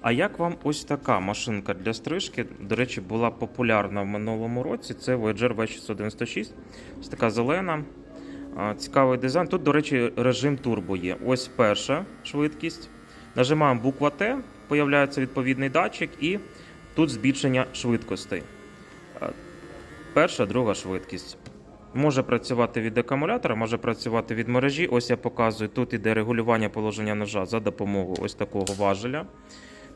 А як вам ось така машинка для стрижки? До речі, була популярна в минулому році. Це Voyager V696. Ось така зелена. Цікавий дизайн. Тут, до речі, режим турбо є. Ось перша швидкість. Нажимаємо буква Т, появляється відповідний датчик, і тут збільшення швидкостей. Перша, друга швидкість. Може працювати від акумулятора, може працювати від мережі. Ось я показую. Тут іде регулювання положення ножа за допомогою ось такого важеля,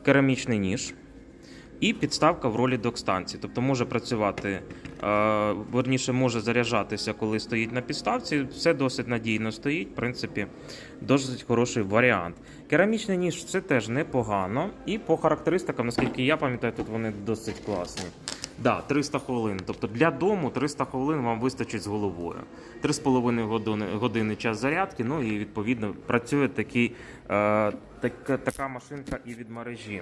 керамічний ніж. І підставка в ролі док-станції. Тобто може працювати, е, верніше, може заряджатися, коли стоїть на підставці. Все досить надійно стоїть. В принципі, досить хороший варіант. Керамічний ніж це теж непогано. І по характеристикам, наскільки я пам'ятаю, тут вони досить класні. Да, 300 хвилин. Тобто для дому 300 хвилин вам вистачить з головою. 3,5 години, години час зарядки. Ну і відповідно працює такий, е, така, така машинка і від мережі.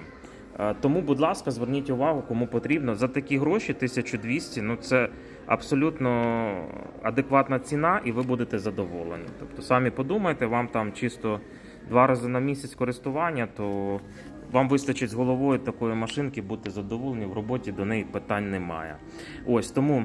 Е, Тому, будь ласка, зверніть увагу, кому потрібно. За такі гроші 1200, ну це абсолютно адекватна ціна, і ви будете задоволені. Тобто, самі подумайте, вам там чисто два рази на місяць користування, то вам вистачить з головою такої машинки бути задоволені в роботі, до неї питань немає. Ось тому.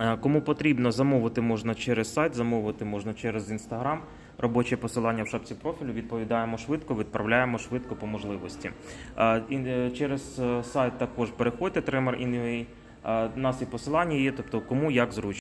Е, Кому потрібно замовити можна через сайт, замовити можна через інстаграм. Робоче посилання в шапці профілю. Відповідаємо швидко, відправляємо швидко по можливості. Е, е, Через сайт також переходьте Tremor.in.ua. Е, У нас і посилання є, тобто кому як зручно.